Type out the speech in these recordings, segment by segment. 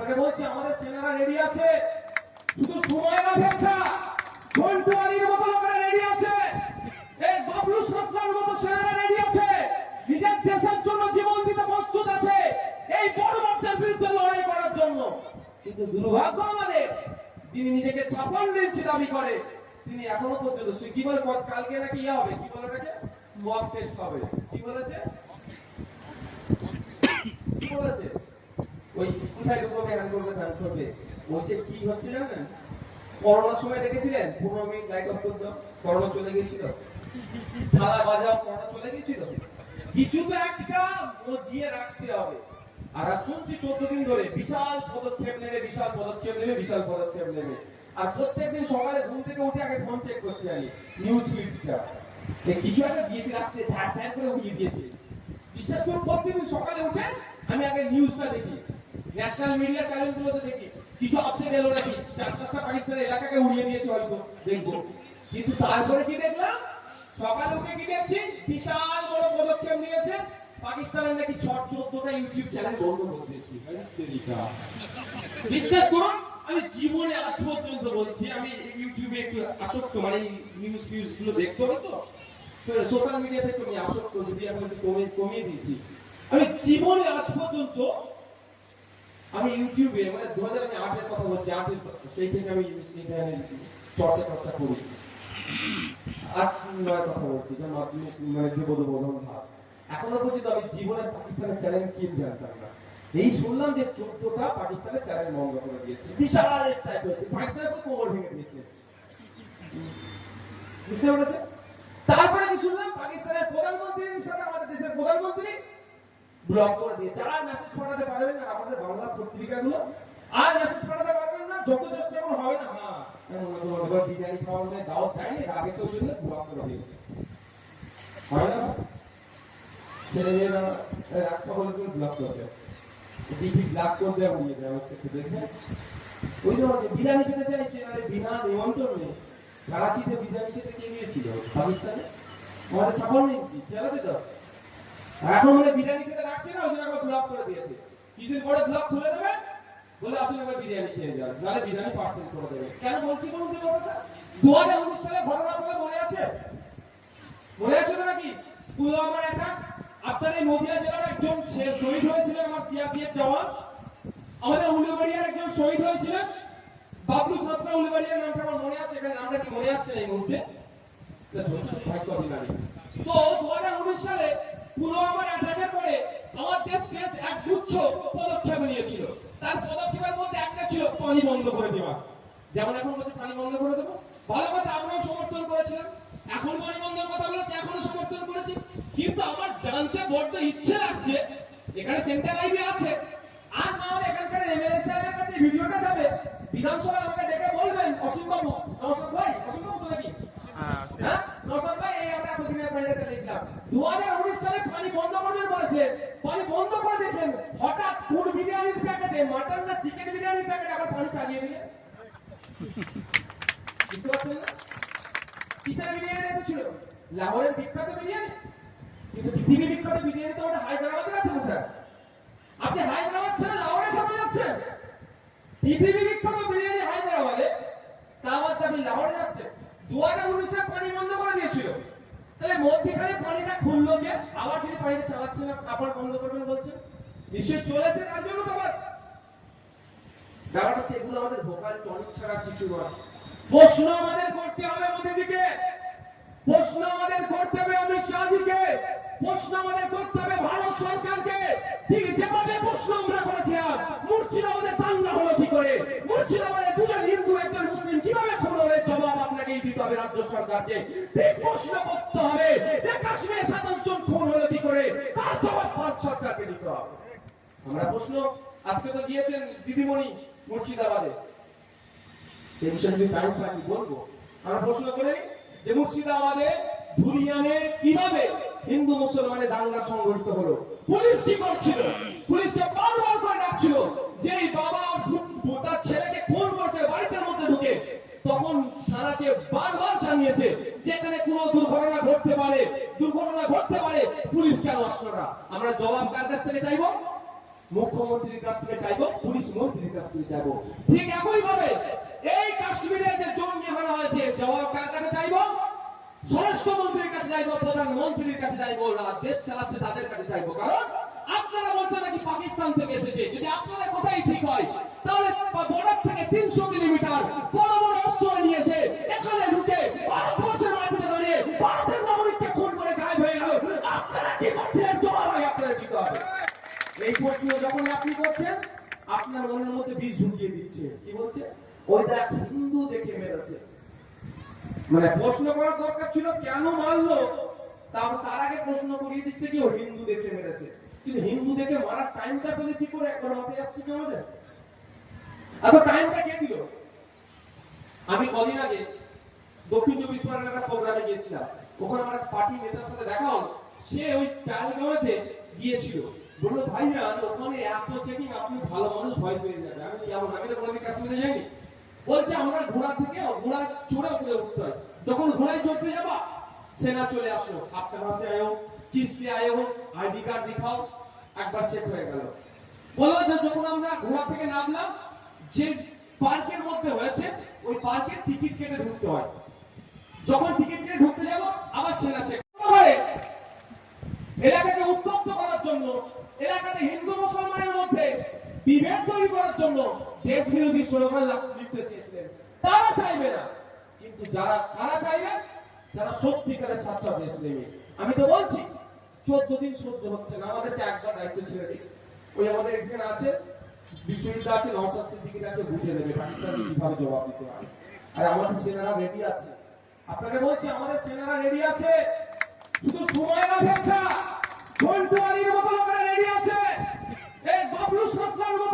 আপনাকে বলছি, আমাদের সেনারা রেডি আছে? শুধু সময়ের অপেক্ষা ঘন্টু আলীর মতো লোকেরা রেডি আছে। এই বাবলু সত্রার মতো সেনারা রেডি আছে। নিজের দেশের জন্য জীবন দিতে প্রস্তুত আছে। এই বড়বাবদের বিরুদ্ধে লড়াই করার জন্য। কিন্তু দুর্ভাগ্য আমাদের, যিনি নিজেকে ছাপান্ন ইঞ্চি দাবি করে, তিনি এখনও পর্যন্ত সে কি বলে কালকে নাকি ইয়ে হবে? কি বলে ওটাকে? মক টেস্ট হবে। কি বলেছে? কি বলেছে? ওই কোথায় ঢুকবে করবে ধ্যান করবে। কি করোনার সময় দেখেছিলেন পনেরো মিনিট অফ করতো, করোনা চলে গিয়েছিল। থালা বাজাও করোনা চলে গিয়েছিল। কিছু তো একটা মজিয়ে রাখতে হবে। আর শুনছি চোদ্দ দিন ধরে বিশাল পদক্ষেপ নেবে, বিশাল পদক্ষেপ নেবে, বিশাল পদক্ষেপ নেবে। আর প্রত্যেকদিন সকালে ঘুম থেকে উঠে আগে ফোন চেক করছি আমি নিউজ ফিডসটা কিছু একটা দিয়েছি, রাত্রে ধ্যার ধ্যার করে উঠিয়ে দিয়েছে। বিশ্বাস করুন প্রতিদিন সকালে উঠে আমি আগে নিউজটা দেখি। ন্যাশনাল মিডিয়া চ্যানেল গুলোতে দেখি। কিছু আপডেট এলো নাকি? চার পাঁচটা পাকিস্তানের এলাকাকে উড়িয়ে দিয়েছে হয়তো, দেখব। কিন্তু তারপরে কি দেখলাম? সকালে উঠে কি দেখছি? বিশাল বড় পদক্ষেপ নিয়েছে। পাকিস্তানের নাকি ছ চোদ্দটা ইউটিউব চ্যানেল বন্ধ করে দিয়েছি। বিশ্বাস করুন, আমি জীবনে আজ পর্যন্ত বলছি, আমি ইউটিউবে একটু আসক্ত মানে নিউজ ফিউজগুলো দেখতে তো। সোশ্যাল মিডিয়া থেকে আমি আসক্ত, যদি একটু কমিয়ে দিয়েছি। আমি জীবনে আজ পর্যন্ত আমি ইউটিউবে মানে দু হাজার আমি আটের কথা বলছি, আটের সেই থেকে আমি এখানে চর্চা চর্চা করি। আট নয় কথা বলছি, যে মাধ্যমিক মানে যুবদ বোধন ভাব। এখনও পর্যন্ত আমি জীবনে পাকিস্তানের চ্যানেল কি জানতাম না। এই শুনলাম যে চোদ্দটা পাকিস্তানের চ্যানেল বন্ধ করে দিয়েছে। বিশাল স্ট্রাইক হয়েছে পাকিস্তানের পুরো কোমর ভেঙে দিয়েছে। বুঝতে পেরেছে তারপরে কি শুনলাম পাকিস্তানের প্রধানমন্ত্রীর সাথে আমাদের দেশের প্রধানমন্ত্রী ব্লক করে দিয়েছে। আর মেসেজ পাঠাতে পারবেন না, আমাদের বাংলা পত্রিকাগুলো আর মেসেজ পাঠাতে পারবেন না, যত চেষ্টা করুন, হবে না। হ্যাঁ বিরিয়ানি খেতে মানে বিনা নিমন্ত্রণে বিরিয়ানি খেতে কে ছাপান্ন ইঞ্চি তো এখন মানে বিরিয়ানি খেতে রাখছে না, ওই জন্য ব্লক করে দিয়েছে। কিছুদিন পরে ব্লক খুলে দেবে বলে আসুন এবার বিরিয়ানি খেয়ে যান, নাহলে বিরিয়ানি পার্সেল করে দেবে কেন বলছি বলুন তো কথা দু হাজার উনিশ সালে ঘটনা আপনাদের মনে আছে? মনে আছে তো নাকি? স্কুল আমার একটা আপনার এই নদিয়া জেলার একজন শহীদ হয়েছিলেন, আমার সিআরপিএফ জওয়ান। আমাদের উলুবাড়িয়ার একজন শহীদ হয়েছিলেন, বাবলু সাতরা উলুবাড়িয়ার নামটা আমার মনে আছে, এখানে নামটা কি মনে আসছে না এই মুহূর্তে। তো দু হাজার উনিশ সালে পুলওয়ামার অ্যাটাকের এক গুচ্ছ পদক্ষেপ নিয়েছিল। তার পদক্ষেপের মধ্যে একটা ছিল পানি বন্ধ করে দেওয়া। যেমন এখন বলছে পানি বন্ধ করে দেবো। ভালো কথা, আমরাও সমর্থন করেছিলাম। এখন পানি বন্ধের কথা বলেছে, এখনও সমর্থন করেছি। কিন্তু আমার জানতে বড্ড ইচ্ছে লাগছে, এখানে সেন্ট্রাল আইবি আছে। আর না হলে এখানকার এমএলএ সাহেবের কাছে ভিডিওটা যাবে। বিধানসভায় আমাকে ডেকে বলবেন, অসীম বাবু, নমস্কার ভাই অসীম বাবু তো নাকি হ্যাঁ নৌসাদ ভাই এই আমরা এতদিনের পানিটা চালিয়েছিলাম দু হাজার উনিশ সালে পানি বন্ধ করবেন বলেছে পানি বন্ধ করে দিয়েছেন হঠাৎ ফুড বিরিয়ানির প্যাকেটে মাটন না চিকেন বিরিয়ানির প্যাকেটে আবার পানি চালিয়ে দিলেন বুঝতে পারছেন না কিসের বিরিয়ানি? পৃথিবী বিখ্যাত তো বিরিয়ানি হায়দ্রাবাদে তা আমার আপনি লাহোরে যাচ্ছেন। দু হাজার উনিশে পানি বন্ধ করে দিয়েছিল। তাহলে মধ্যখানে পানিটা খুললো কে? আবার যদি পানিটা চালাচ্ছে আবার বন্ধ করবেন বলছেন? নিশ্চয়ই চলেছে তার জন্য তো আবার। ব্যাপারটা হচ্ছে এগুলো আমাদের ভোকাল টনিক ছাড়া কিছু নয়। প্রশ্ন আমাদের করতে হবে মোদিজিকে। প্রশ্ন আমাদের করতে হবে অমিত শাহজিকে। প্রশ্ন আমাদের করতে হবে ভারত সরকারকে। ঠিক যেভাবে প্রশ্ন আমরা করেছিলাম মুর্শিদাবাদে দাঙ্গা হলো কি করে? মুর্শিদাবাদে দুজন হিন্দু, একজন মুসলিম, কীভাবে খুন জবাব আপনাকেই দিতে হবে রাজ্য সরকারকে। ঠিক প্রশ্ন করতে হবে যে কাশ্মীরে সাতাশ খুন হলো কি করে? তার জবাব ভারত সরকারকে দিতে হবে। আমরা প্রশ্ন, আজকে তো গিয়েছেন দিদিমণি। মুর্শিদাবাদে। বিষয়ে যদি পাই বলব। আমরা প্রশ্ন করে, যে মুর্শিদাবাদে ধুলিয়ানে কীভাবে হিন্দু দাঙ্গা সংঘটিত হলো? পুলিশ কি করছিল? পুলিশকে বারবার করে ডাকছিল যে বাবা তার ছেলেকে খুন করছে, বাড়িতে মধ্যে ঢুকে। তখন থানাকে বারবার জানিয়েছে, যে এখানে কোনো দুর্ঘটনা ঘটতে পারে। দুর্ঘটনা ঘটতে পারে। পুলিশ কেন আসলো না? আমরা জবাব কার কাছ থেকে চাইব? মুখ্যমন্ত্রীর কাছ থেকে চাইব, পুলিশ মন্ত্রীর কাছ থেকে চাইব। ঠিক একই ভাবে এই কাশ্মীরে যে জঙ্গি হানা হয়েছে, জবাব কার কাছে চাইব? স্বরাষ্ট্রমন্ত্রীর কাছে চাইব, প্রধানমন্ত্রীর কাছে চাইব দেশ চালাচ্ছে তাদের কাছে চাইব। কারণ আপনারা বলছেন নাকি পাকিস্তান থেকে এসেছে। যদি আপনাদের কথাই ঠিক হয়, তাহলে বর্ডার থেকে তিনশো কিলোমিটার বড় বড় অস্ত্র নিয়েছে এখানে ঢুকে ভারতবর্ষের মাটিতে দাঁড়িয়ে ভারতের নাগরিককে খুন করে গায়েব হয়ে গেল আপনারা কি করছিলেন জবাব হয় আপনাদের দিতে হবে প্রশ্ন যখন আপনি করছেন, আপনার মনের মধ্যে বীজ ঢুকিয়ে দিচ্ছে। কি বলছে? ওই দেখ হিন্দু দেখে মেরেছে মানে প্রশ্ন করার দরকার ছিল, কেন মারলো? তারপর তার আগে প্রশ্ন করিয়ে দিচ্ছে কি, ও হিন্দু দেখে মেরেছে কিন্তু হিন্দু দেখে মারার টাইমটা পেলে কি করে? একবার মাথায় আসছে কি আমাদের? এত টাইমটা কে দিল? আমি কদিন আগে দক্ষিণ চব্বিশ পরগনার একটা প্রোগ্রামে গিয়েছিলাম। ওখানে আমার পার্টি নেতার সাথে দেখা হল। সে ওই প্যালগাঁওতে গিয়েছিল। বলল ভাইয়া ওখানে এত চেকিং আপনি ভালো মানুষ, ভয় পেয়ে যাবে আমি কেমন আমি তো কোনোদিন কাশ্মীরে যাইনি। বলছে, আমরা ঘোড়া থেকে, ঘোড়া চড়ে উপরে উঠতে হয়। যখন ঘোড়ায় চড়তে যাবা, সেনা চলে আসলো। আপনার পাশে আয়ো, কিস্তি আয়ো, আইডি কার্ড দেখাও। একবার চেক হয়ে গেল। বলল যখন আমরা ঘোড়া থেকে নামলাম, যে পার্কের মধ্যে হয়েছে, ওই পার্কের টিকিট কেটে ঢুকতে হয়। যখন টিকিট কেটে ঢুকতে যাব, আবার সেনা চেক এলাকাকে উত্তপ্ত করার জন্য এলাকাতে হিন্দু মুসলমানের মধ্যে বিভেদ তৈরি করার জন্য দেশ বিরোধী স্লোগান লিখতে চেয়েছিলেন। তারা চাইবে না। কিন্তু যারা, কারা চাইবে? যারা সত্যিকারের সাতটা দেশ নেবে। আমি তো বলছি, চোদ্দ দিন সহ্য হচ্ছে না। আমাদেরকে একবার দায়িত্ব ছেড়ে দিই ওই আমাদের এখানে আছে, বিশ্ববিদ্যালয় আছে, নওশাদ সিদ্দিকীর আছে বুঝে নেবে পাকিস্তান কীভাবে জবাব দিতে পারে। আর আমাদের সেনারা রেডি আছে। আপনাকে বলছি, আমাদের সেনারা রেডি আছে। শুধু সময়ের অপেক্ষা ঝন্টু আলীর মতো লোকেরা রেডি আছে এই বাবলু সত্রার মতো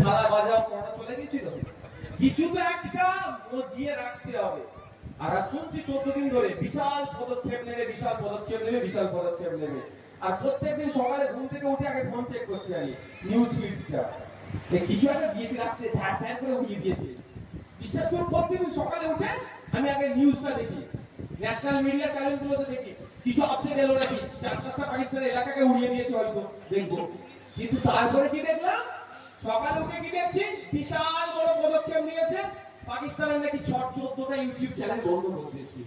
থালা বাজাও করোনা চলে গেছিল। কিছু তো একটা মজিয়ে রাখতে হবে। আর শুনছি চোদ্দ ধরে বিশাল পদক্ষেপ নেবে, বিশাল পদক্ষেপ নেবে, বিশাল পদক্ষেপ নেবে। আর প্রত্যেকদিন সকালে ঘুম থেকে উঠে আগে ফোন চেক করছি আমি নিউজ ফিডসটা কিছু একটা দিয়েছি, রাত্রে ধ্যান ধ্যান করে উড়িয়ে দিয়েছে। বিশ্বাস করুন প্রতিদিন সকালে উঠে আমি আগে নিউজটা দেখি। ন্যাশনাল মিডিয়া চ্যানেল গুলোতে দেখি। কিছু আপডেট এলো নাকি? চার পাঁচটা পাকিস্তানের এলাকাকে উড়িয়ে দিয়েছে হয়তো, দেখব। কিন্তু তারপরে কি দেখলাম? সকালে উঠে কি দেখছি? বিশাল বড় পদক্ষেপ নিয়েছে। পাকিস্তানের নাকি ছট চোদ্দটা ইউটিউব চ্যানেল বন্ধ করে দিয়েছে।